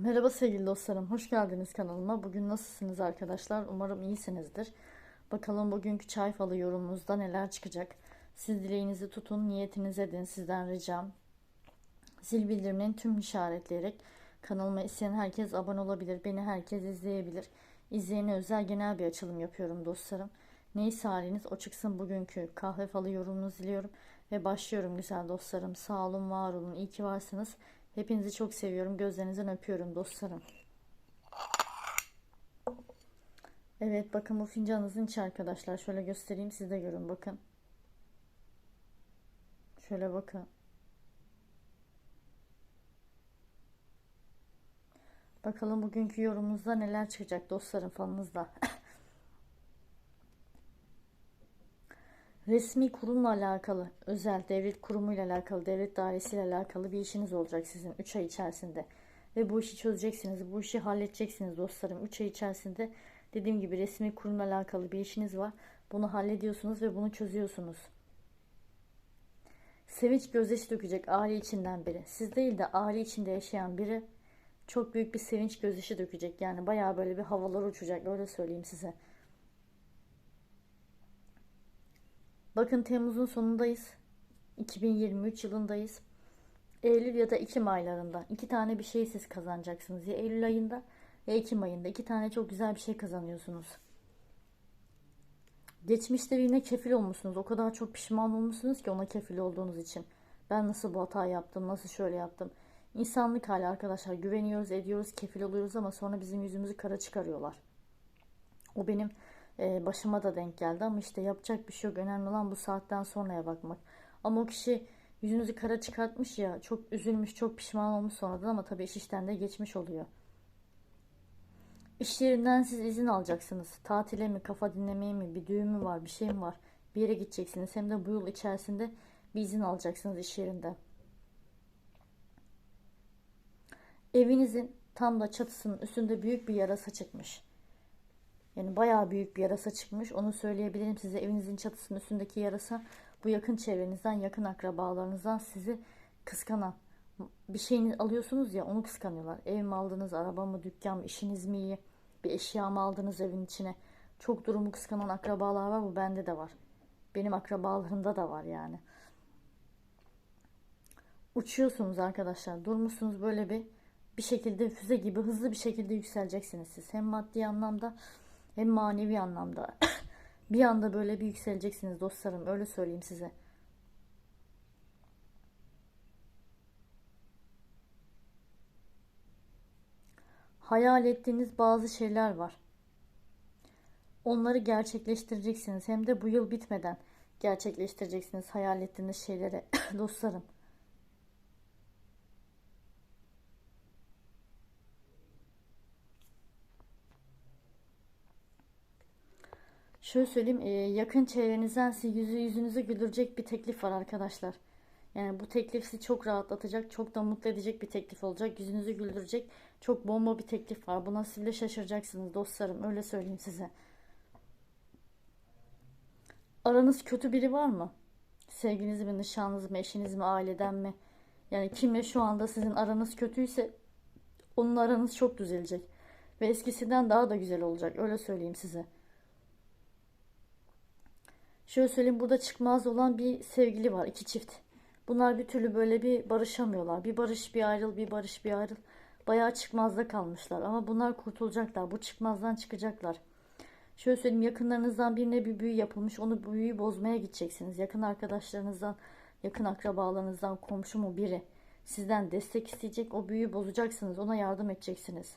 Merhaba sevgili dostlarım, hoş geldiniz kanalıma. Bugün nasılsınız arkadaşlar? Umarım iyisinizdir. Bakalım bugünkü çay falı yorumunuzda neler çıkacak. Siz dileğinizi tutun, niyetiniz edin sizden ricam. Zil bildirimlerini tüm işaretleyerek kanalıma isteyen herkes abone olabilir. Beni herkes izleyebilir. İzleyene özel genel bir açılım yapıyorum dostlarım. Neyse haliniz o çıksın bugünkü kahve falı yorumunuzu diliyorum. Ve başlıyorum güzel dostlarım. Sağ olun, var olun, iyi ki varsınız. Hepinizi çok seviyorum. Gözlerinizden öpüyorum dostlarım. Evet bakın bu fincanınızın içi arkadaşlar. Şöyle göstereyim siz de görün bakın. Şöyle bakın. Bakalım bugünkü yorumunuzda neler çıkacak dostlarım falınızda. Resmi kurumla alakalı, özel devlet kurumuyla alakalı, devlet dairesiyle alakalı bir işiniz olacak sizin 3 ay içerisinde. Ve bu işi çözeceksiniz, bu işi halledeceksiniz dostlarım. 3 ay içerisinde dediğim gibi resmi kurumla alakalı bir işiniz var. Bunu hallediyorsunuz ve bunu çözüyorsunuz. Sevinç gözyaşı dökecek aile içinden biri. Siz değil de aile içinde yaşayan biri çok büyük bir sevinç gözyaşı dökecek. Yani bayağı böyle bir havalar uçacak öyle söyleyeyim size. Bakın Temmuz'un sonundayız. 2023 yılındayız. Eylül ya da Ekim aylarında iki tane bir şey siz kazanacaksınız. Ya Eylül ayında ya Ekim ayında iki tane çok güzel bir şey kazanıyorsunuz. Geçmişte birine kefil olmuşsunuz. O kadar çok pişman olmuşsunuz ki ona kefil olduğunuz için. Ben nasıl bu hata yaptım, nasıl şöyle yaptım. İnsanlık hali arkadaşlar. Güveniyoruz, ediyoruz, kefil oluyoruz ama sonra bizim yüzümüzü kara çıkarıyorlar. O benim e, başıma da denk geldi ama işte yapacak bir şey yok. Önemli olan bu saatten sonraya bakmak. Ama o kişi yüzünüzü kara çıkartmış ya çok üzülmüş çok pişman olmuş sonradan ama tabii iş işten de geçmiş oluyor. İş yerinden siz izin alacaksınız. Tatile mi, kafa dinlemeye mi, bir düğün mü var, bir şey mi var? Bir yere gideceksiniz. Hem de bu yıl içerisinde bir izin alacaksınız iş yerinde. Evinizin tam da çatısının üstünde büyük bir yarasa çıkmış. Yani bayağı büyük bir yarasa çıkmış. Onu söyleyebilirim size. Evinizin çatısının üstündeki yarasa bu yakın çevrenizden, yakın akrabalarınızdan sizi kıskanan. Bir şeyini alıyorsunuz ya onu kıskanıyorlar. Ev mi aldınız, araba mı, dükkan mı, işiniz mi iyi? Bir eşya mı aldınız evin içine? Çok durumu kıskanan akrabalar var. Bu bende de var. Benim akrabalarımda da var yani. Uçuyorsunuz arkadaşlar. Durmuşsunuz böyle bir bir şekilde füze gibi hızlı bir şekilde yükseleceksiniz siz. Hem maddi anlamda hem manevi anlamda. bir anda böyle bir yükseleceksiniz dostlarım. Öyle söyleyeyim size. Hayal ettiğiniz bazı şeyler var. Onları gerçekleştireceksiniz. Hem de bu yıl bitmeden gerçekleştireceksiniz hayal ettiğiniz şeyleri dostlarım. Şöyle söyleyeyim, e, yakın çevrenizden size yüzü yüzünüzü güldürecek bir teklif var arkadaşlar. Yani bu teklif sizi çok rahatlatacak, çok da mutlu edecek bir teklif olacak. Yüzünüzü güldürecek çok bomba bir teklif var. Buna siz bile şaşıracaksınız dostlarım, öyle söyleyeyim size. Aranız kötü biri var mı? Sevginiz mi, nişanlınız mı, eşiniz mi, aileden mi? Yani kimle şu anda sizin aranız kötüyse onun aranız çok düzelecek. Ve eskisinden daha da güzel olacak, öyle söyleyeyim size. Şöyle söyleyeyim burada çıkmaz olan bir sevgili var iki çift. Bunlar bir türlü böyle bir barışamıyorlar. Bir barış bir ayrıl bir barış bir ayrıl. Bayağı çıkmazda kalmışlar ama bunlar kurtulacaklar. Bu çıkmazdan çıkacaklar. Şöyle söyleyeyim yakınlarınızdan birine bir büyü yapılmış. Onu büyüyü bozmaya gideceksiniz. Yakın arkadaşlarınızdan, yakın akrabalarınızdan komşu mu biri sizden destek isteyecek. O büyüyü bozacaksınız. Ona yardım edeceksiniz.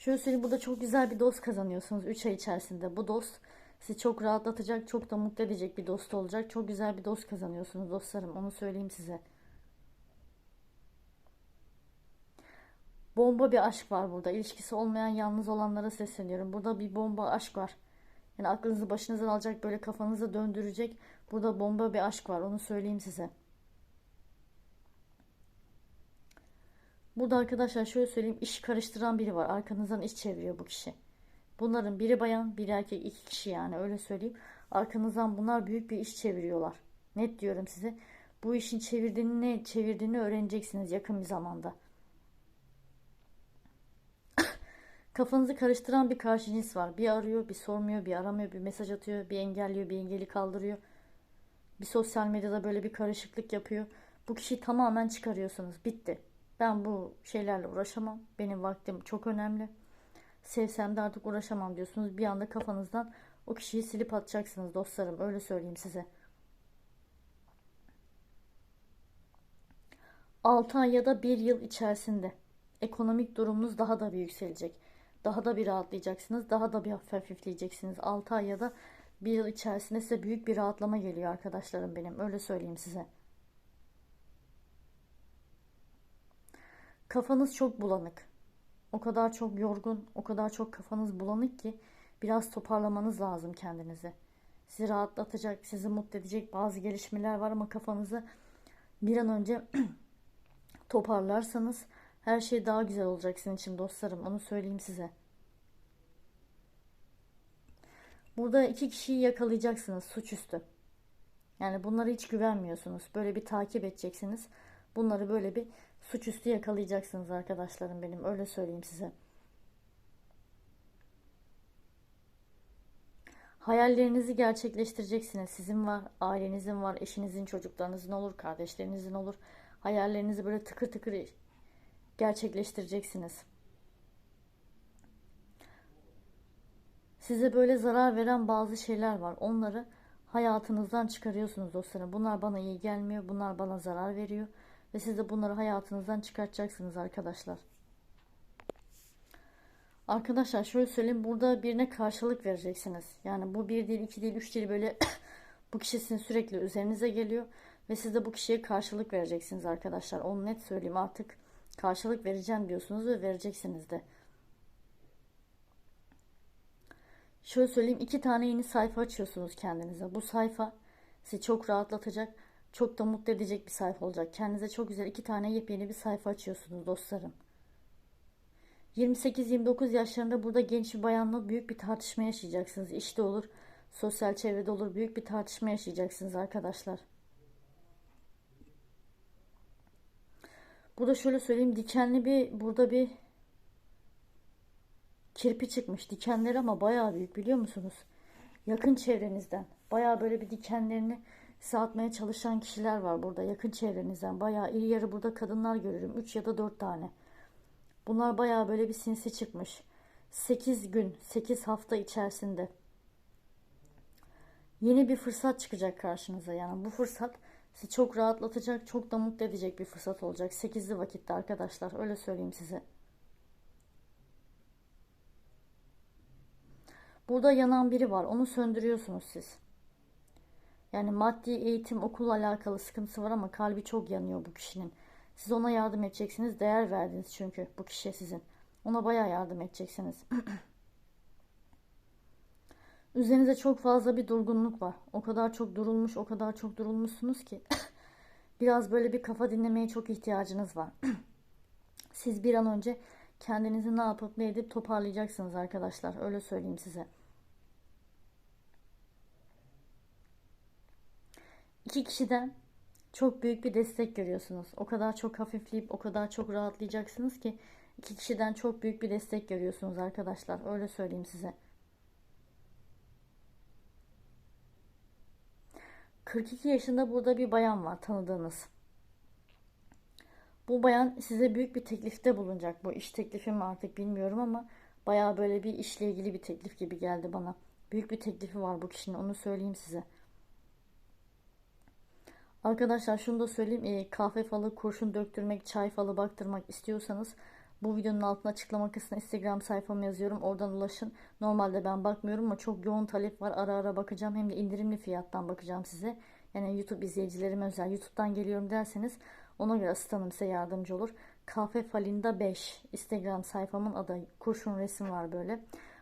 Şöyle söyleyeyim burada çok güzel bir dost kazanıyorsunuz 3 ay içerisinde. Bu dost sizi çok rahatlatacak, çok da mutlu edecek bir dost olacak. Çok güzel bir dost kazanıyorsunuz dostlarım. Onu söyleyeyim size. Bomba bir aşk var burada. İlişkisi olmayan yalnız olanlara sesleniyorum. Burada bir bomba aşk var. Yani aklınızı başınızdan alacak böyle kafanızı döndürecek. Burada bomba bir aşk var. Onu söyleyeyim size. Burada arkadaşlar şöyle söyleyeyim iş karıştıran biri var. Arkanızdan iş çeviriyor bu kişi. Bunların biri bayan biri erkek iki kişi yani öyle söyleyeyim. Arkanızdan bunlar büyük bir iş çeviriyorlar. Net diyorum size. Bu işin çevirdiğini ne çevirdiğini öğreneceksiniz yakın bir zamanda. Kafanızı karıştıran bir karşı var. Bir arıyor, bir sormuyor, bir aramıyor, bir mesaj atıyor, bir engelliyor, bir engeli kaldırıyor. Bir sosyal medyada böyle bir karışıklık yapıyor. Bu kişiyi tamamen çıkarıyorsunuz. Bitti. Ben bu şeylerle uğraşamam. Benim vaktim çok önemli. Sevsem de artık uğraşamam diyorsunuz. Bir anda kafanızdan o kişiyi silip atacaksınız dostlarım. Öyle söyleyeyim size. 6 ay ya da 1 yıl içerisinde ekonomik durumunuz daha da bir yükselecek. Daha da bir rahatlayacaksınız. Daha da bir hafifleyeceksiniz. 6 ay ya da 1 yıl içerisinde size büyük bir rahatlama geliyor arkadaşlarım benim. Öyle söyleyeyim size. Kafanız çok bulanık. O kadar çok yorgun, o kadar çok kafanız bulanık ki biraz toparlamanız lazım kendinizi. Sizi rahatlatacak, sizi mutlu edecek bazı gelişmeler var ama kafanızı bir an önce toparlarsanız her şey daha güzel olacak sizin için dostlarım. Onu söyleyeyim size. Burada iki kişiyi yakalayacaksınız suçüstü. Yani bunlara hiç güvenmiyorsunuz. Böyle bir takip edeceksiniz. Bunları böyle bir suçüstü yakalayacaksınız arkadaşlarım benim. Öyle söyleyeyim size. Hayallerinizi gerçekleştireceksiniz. Sizin var, ailenizin var, eşinizin, çocuklarınızın olur, kardeşlerinizin olur. Hayallerinizi böyle tıkır tıkır gerçekleştireceksiniz. Size böyle zarar veren bazı şeyler var. Onları hayatınızdan çıkarıyorsunuz dostlarım. Bunlar bana iyi gelmiyor. Bunlar bana zarar veriyor. Ve siz de bunları hayatınızdan çıkartacaksınız arkadaşlar. Arkadaşlar şöyle söyleyeyim. Burada birine karşılık vereceksiniz. Yani bu bir değil, iki değil, üç değil böyle bu kişi sizin sürekli üzerinize geliyor. Ve siz de bu kişiye karşılık vereceksiniz arkadaşlar. Onu net söyleyeyim artık karşılık vereceğim diyorsunuz ve vereceksiniz de. Şöyle söyleyeyim iki tane yeni sayfa açıyorsunuz kendinize. Bu sayfa sizi çok rahatlatacak, çok da mutlu edecek bir sayfa olacak. Kendinize çok güzel iki tane yepyeni bir sayfa açıyorsunuz dostlarım. 28-29 yaşlarında burada genç bir bayanla büyük bir tartışma yaşayacaksınız. İşte olur, sosyal çevrede olur büyük bir tartışma yaşayacaksınız arkadaşlar. Burada şöyle söyleyeyim dikenli bir burada bir kirpi çıkmış. Dikenleri ama bayağı büyük biliyor musunuz? Yakın çevrenizden. Bayağı böyle bir dikenlerini size çalışan kişiler var burada. Yakın çevrenizden. Bayağı iri yarı burada kadınlar görürüm. 3 ya da 4 tane. Bunlar bayağı böyle bir sinsi çıkmış. 8 gün, 8 hafta içerisinde yeni bir fırsat çıkacak karşınıza. Yani bu fırsat sizi çok rahatlatacak, çok da mutlu edecek bir fırsat olacak. 8'li vakitte arkadaşlar. Öyle söyleyeyim size. Burada yanan biri var. Onu söndürüyorsunuz siz. Yani maddi eğitim, okul alakalı sıkıntısı var ama kalbi çok yanıyor bu kişinin. Siz ona yardım edeceksiniz. Değer verdiniz çünkü bu kişiye sizin. Ona bayağı yardım edeceksiniz. Üzerinize çok fazla bir durgunluk var. O kadar çok durulmuş, o kadar çok durulmuşsunuz ki biraz böyle bir kafa dinlemeye çok ihtiyacınız var. Siz bir an önce kendinizi ne yapıp ne edip toparlayacaksınız arkadaşlar. Öyle söyleyeyim size. İki kişiden çok büyük bir destek görüyorsunuz. O kadar çok hafifleyip o kadar çok rahatlayacaksınız ki iki kişiden çok büyük bir destek görüyorsunuz arkadaşlar. Öyle söyleyeyim size. 42 yaşında burada bir bayan var tanıdığınız. Bu bayan size büyük bir teklifte bulunacak. Bu iş teklifi mi artık bilmiyorum ama baya böyle bir işle ilgili bir teklif gibi geldi bana. Büyük bir teklifi var bu kişinin onu söyleyeyim size. Arkadaşlar şunu da söyleyeyim. E, kahve falı, kurşun döktürmek, çay falı baktırmak istiyorsanız bu videonun altına açıklama kısmına Instagram sayfamı yazıyorum. Oradan ulaşın. Normalde ben bakmıyorum ama çok yoğun talep var. Ara ara bakacağım. Hem de indirimli fiyattan bakacağım size. Yani YouTube izleyicilerime özel. YouTube'dan geliyorum derseniz ona göre asistanım size yardımcı olur. Kahve Falinda 5 Instagram sayfamın adı. Kurşun resim var böyle.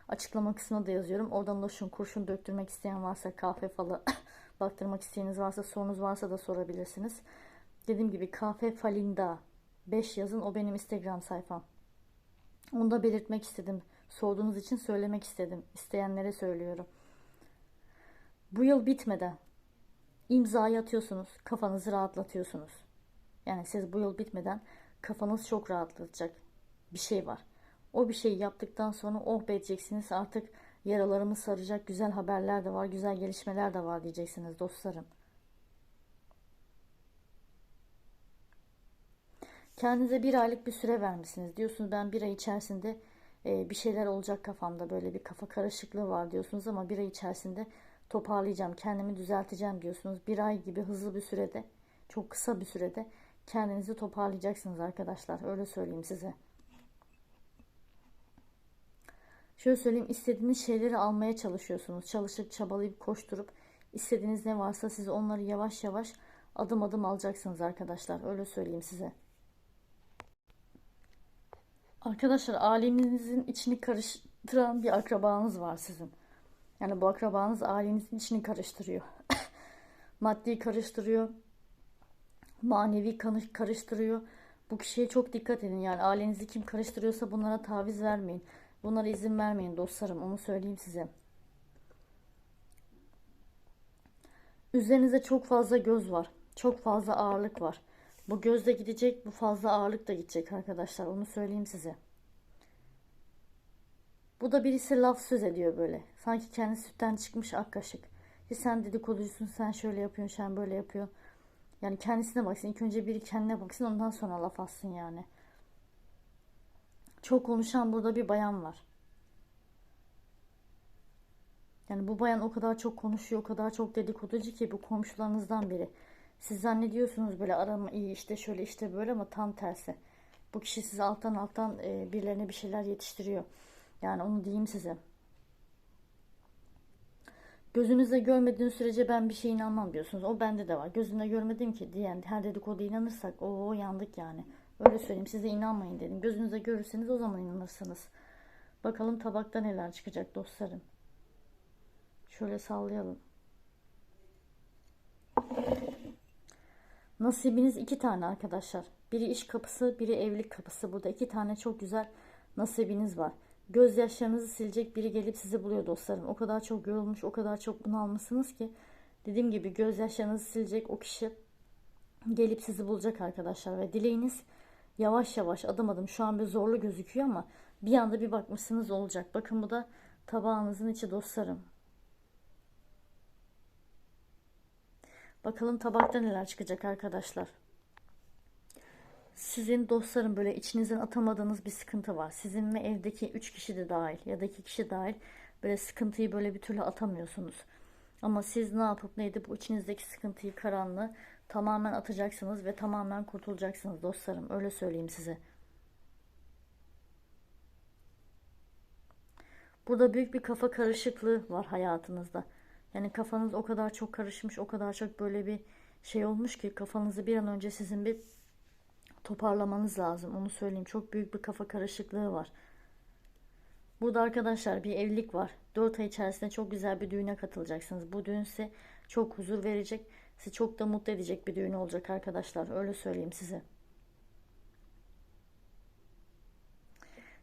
Açıklama kısmına da yazıyorum. Oradan ulaşın. Kurşun döktürmek isteyen varsa kahve falı baktırmak isteğiniz varsa sorunuz varsa da sorabilirsiniz. Dediğim gibi kahve Falinda 5 yazın o benim Instagram sayfam. Onu da belirtmek istedim. Sorduğunuz için söylemek istedim. İsteyenlere söylüyorum. Bu yıl bitmeden imzayı atıyorsunuz. Kafanızı rahatlatıyorsunuz. Yani siz bu yıl bitmeden kafanız çok rahatlatacak bir şey var. O bir şeyi yaptıktan sonra oh be diyeceksiniz artık yaralarımı saracak güzel haberler de var, güzel gelişmeler de var diyeceksiniz dostlarım. Kendinize bir aylık bir süre vermişsiniz. Diyorsunuz ben bir ay içerisinde e, bir şeyler olacak kafamda böyle bir kafa karışıklığı var diyorsunuz ama bir ay içerisinde toparlayacağım, kendimi düzelteceğim diyorsunuz. Bir ay gibi hızlı bir sürede, çok kısa bir sürede kendinizi toparlayacaksınız arkadaşlar. Öyle söyleyeyim size. Şöyle söyleyeyim istediğiniz şeyleri almaya çalışıyorsunuz. Çalışıp çabalayıp koşturup istediğiniz ne varsa siz onları yavaş yavaş adım adım alacaksınız arkadaşlar. Öyle söyleyeyim size. Arkadaşlar ailenizin içini karıştıran bir akrabanız var sizin. Yani bu akrabanız ailenizin içini karıştırıyor. Maddi karıştırıyor. Manevi karıştırıyor. Bu kişiye çok dikkat edin. Yani ailenizi kim karıştırıyorsa bunlara taviz vermeyin. Bunlara izin vermeyin dostlarım. Onu söyleyeyim size. Üzerinize çok fazla göz var. Çok fazla ağırlık var. Bu göz de gidecek. Bu fazla ağırlık da gidecek arkadaşlar. Onu söyleyeyim size. Bu da birisi laf söz ediyor böyle. Sanki kendi sütten çıkmış ak kaşık. Ya sen dedikoducusun, sen şöyle yapıyorsun, sen böyle yapıyor. Yani kendisine baksın. İlk önce biri kendine baksın ondan sonra laf atsın yani. Çok konuşan burada bir bayan var. Yani bu bayan o kadar çok konuşuyor, o kadar çok dedikoducu ki bu komşularınızdan biri. Siz zannediyorsunuz böyle arama iyi işte şöyle işte böyle ama tam tersi. Bu kişi size alttan alttan e, birilerine bir şeyler yetiştiriyor. Yani onu diyeyim size. Gözünüzde görmediğin sürece ben bir şey inanmam diyorsunuz. O bende de var. Gözümde görmedim ki diyen her dedikodu inanırsak o yandık yani. Öyle söyleyeyim size inanmayın dedim. Gözünüzde görürseniz o zaman inanırsınız. Bakalım tabakta neler çıkacak dostlarım. Şöyle sallayalım. Nasibiniz iki tane arkadaşlar. Biri iş kapısı, biri evlilik kapısı. Burada iki tane çok güzel nasibiniz var. Gözyaşlarınızı silecek biri gelip sizi buluyor dostlarım. O kadar çok yorulmuş, o kadar çok bunalmışsınız ki. Dediğim gibi gözyaşlarınızı silecek o kişi gelip sizi bulacak arkadaşlar. Ve dileğiniz yavaş yavaş adım adım şu an bir zorlu gözüküyor ama bir anda bir bakmışsınız olacak. Bakın bu da tabağınızın içi dostlarım. Bakalım tabakta neler çıkacak arkadaşlar. Sizin dostların böyle içinizden atamadığınız bir sıkıntı var. Sizin ve evdeki 3 kişi de dahil ya da 2 kişi dahil böyle sıkıntıyı böyle bir türlü atamıyorsunuz. Ama siz ne yapıp ne edip bu içinizdeki sıkıntıyı karanlığı tamamen atacaksınız ve tamamen kurtulacaksınız dostlarım. Öyle söyleyeyim size. Burada büyük bir kafa karışıklığı var hayatınızda. Yani kafanız o kadar çok karışmış, o kadar çok böyle bir şey olmuş ki kafanızı bir an önce sizin bir toparlamanız lazım. Onu söyleyeyim. Çok büyük bir kafa karışıklığı var. Burada arkadaşlar bir evlilik var. 4 ay içerisinde çok güzel bir düğüne katılacaksınız. Bu düğün size çok huzur verecek. Sizi çok da mutlu edecek bir düğün olacak arkadaşlar. Öyle söyleyeyim size.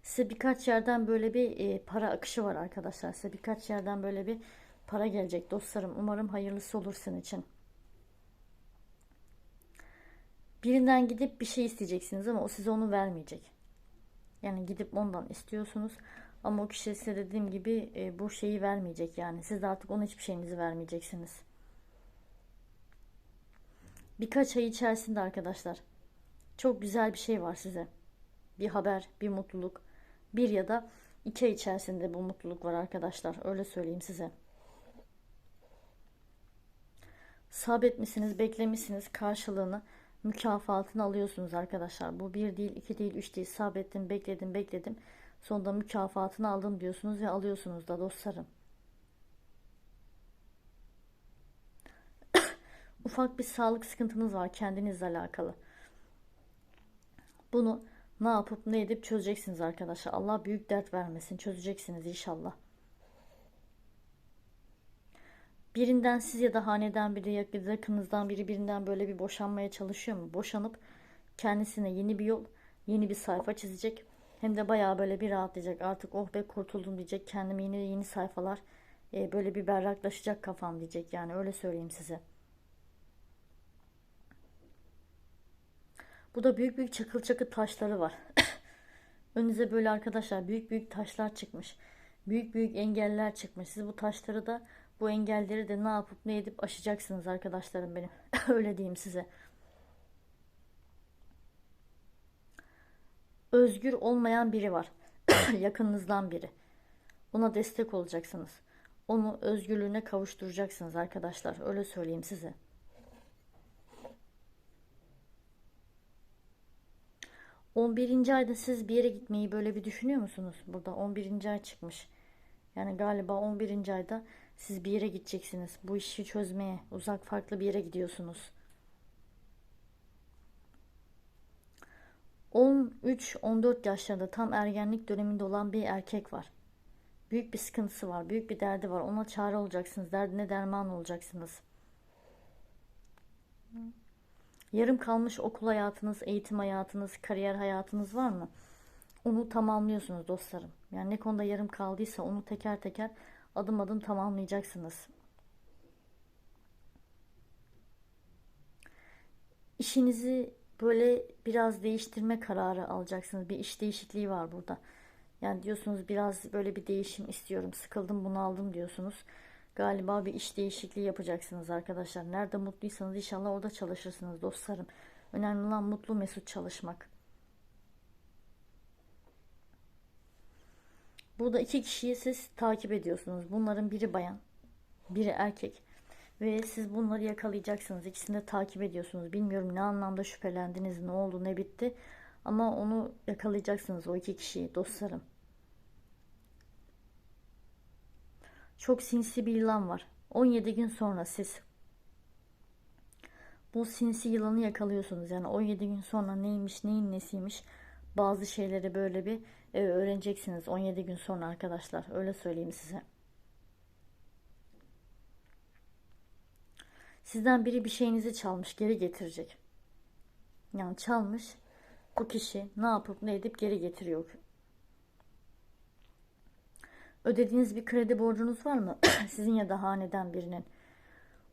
Size birkaç yerden böyle bir e, para akışı var arkadaşlar. Size birkaç yerden böyle bir para gelecek dostlarım. Umarım hayırlısı olur sizin için. Birinden gidip bir şey isteyeceksiniz ama o size onu vermeyecek. Yani gidip ondan istiyorsunuz ama o kişi size dediğim gibi e, bu şeyi vermeyecek yani. Siz de artık ona hiçbir şeyinizi vermeyeceksiniz. Birkaç ay içerisinde arkadaşlar çok güzel bir şey var size. Bir haber, bir mutluluk. Bir ya da iki ay içerisinde bu mutluluk var arkadaşlar. Öyle söyleyeyim size. Sabretmişsiniz, beklemişsiniz karşılığını, mükafatını alıyorsunuz arkadaşlar. Bu bir değil, iki değil, üç değil. Sabrettim, bekledim, bekledim. Sonunda mükafatını aldım diyorsunuz ve alıyorsunuz da dostlarım. Ufak bir sağlık sıkıntınız var kendinizle alakalı. Bunu ne yapıp ne edip çözeceksiniz arkadaşlar. Allah büyük dert vermesin. Çözeceksiniz inşallah. Birinden siz ya da haneden biri ya da yakınızdan biri birinden böyle bir boşanmaya çalışıyor mu? Boşanıp kendisine yeni bir yol, yeni bir sayfa çizecek. Hem de bayağı böyle bir rahatlayacak. Artık oh be kurtuldum diyecek. Kendime yeni yeni sayfalar e, böyle bir berraklaşacak kafam diyecek. Yani öyle söyleyeyim size. Bu da büyük büyük çakıl çakıl taşları var. Önünüze böyle arkadaşlar büyük büyük taşlar çıkmış. Büyük büyük engeller çıkmış. Siz bu taşları da bu engelleri de ne yapıp ne edip aşacaksınız arkadaşlarım benim. Öyle diyeyim size. Özgür olmayan biri var. Yakınınızdan biri. Ona destek olacaksınız. Onu özgürlüğüne kavuşturacaksınız arkadaşlar. Öyle söyleyeyim size. On birinci ayda siz bir yere gitmeyi böyle bir düşünüyor musunuz? Burada 11. ay çıkmış. Yani galiba 11. ayda siz bir yere gideceksiniz. Bu işi çözmeye, uzak farklı bir yere gidiyorsunuz. 13-14 yaşlarında tam ergenlik döneminde olan bir erkek var. Büyük bir sıkıntısı var, büyük bir derdi var. Ona çare olacaksınız, derdine derman olacaksınız. Yarım kalmış okul hayatınız, eğitim hayatınız, kariyer hayatınız var mı? Onu tamamlıyorsunuz dostlarım. Yani ne konuda yarım kaldıysa onu teker teker adım adım tamamlayacaksınız. İşinizi böyle biraz değiştirme kararı alacaksınız. Bir iş değişikliği var burada. Yani diyorsunuz biraz böyle bir değişim istiyorum. Sıkıldım bunu aldım diyorsunuz. Galiba bir iş değişikliği yapacaksınız arkadaşlar. Nerede mutluysanız inşallah orada çalışırsınız dostlarım. Önemli olan mutlu mesut çalışmak. Burada iki kişiyi siz takip ediyorsunuz. Bunların biri bayan, biri erkek. Ve siz bunları yakalayacaksınız. İkisini de takip ediyorsunuz. Bilmiyorum ne anlamda şüphelendiniz, ne oldu, ne bitti. Ama onu yakalayacaksınız o iki kişiyi dostlarım. Çok sinsi bir yılan var. 17 gün sonra siz bu sinsi yılanı yakalıyorsunuz. Yani 17 gün sonra neymiş, neyin nesiymiş bazı şeyleri böyle bir e, öğreneceksiniz 17 gün sonra arkadaşlar. Öyle söyleyeyim size. Sizden biri bir şeyinizi çalmış, geri getirecek. Yani çalmış, bu kişi ne yapıp ne edip geri getiriyor. Ödediğiniz bir kredi borcunuz var mı? Sizin ya da haneden birinin.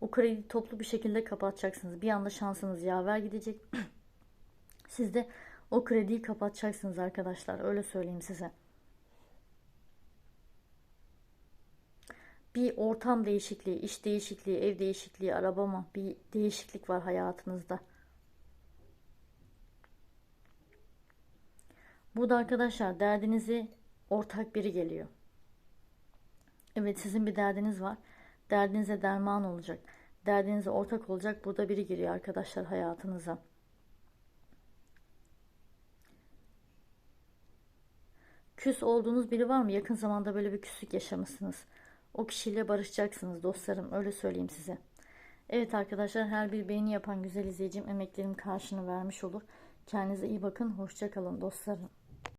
O kredi toplu bir şekilde kapatacaksınız. Bir anda şansınız yaver gidecek. Siz de o krediyi kapatacaksınız arkadaşlar. Öyle söyleyeyim size. Bir ortam değişikliği, iş değişikliği, ev değişikliği, arabama bir değişiklik var hayatınızda. Burada arkadaşlar derdinizi ortak biri geliyor. Evet sizin bir derdiniz var. Derdinize derman olacak. Derdinize ortak olacak. Burada biri giriyor arkadaşlar hayatınıza. Küs olduğunuz biri var mı? Yakın zamanda böyle bir küslük yaşamışsınız. O kişiyle barışacaksınız dostlarım. Öyle söyleyeyim size. Evet arkadaşlar her bir beğeni yapan güzel izleyicim emeklerim karşını vermiş olur. Kendinize iyi bakın. Hoşçakalın dostlarım.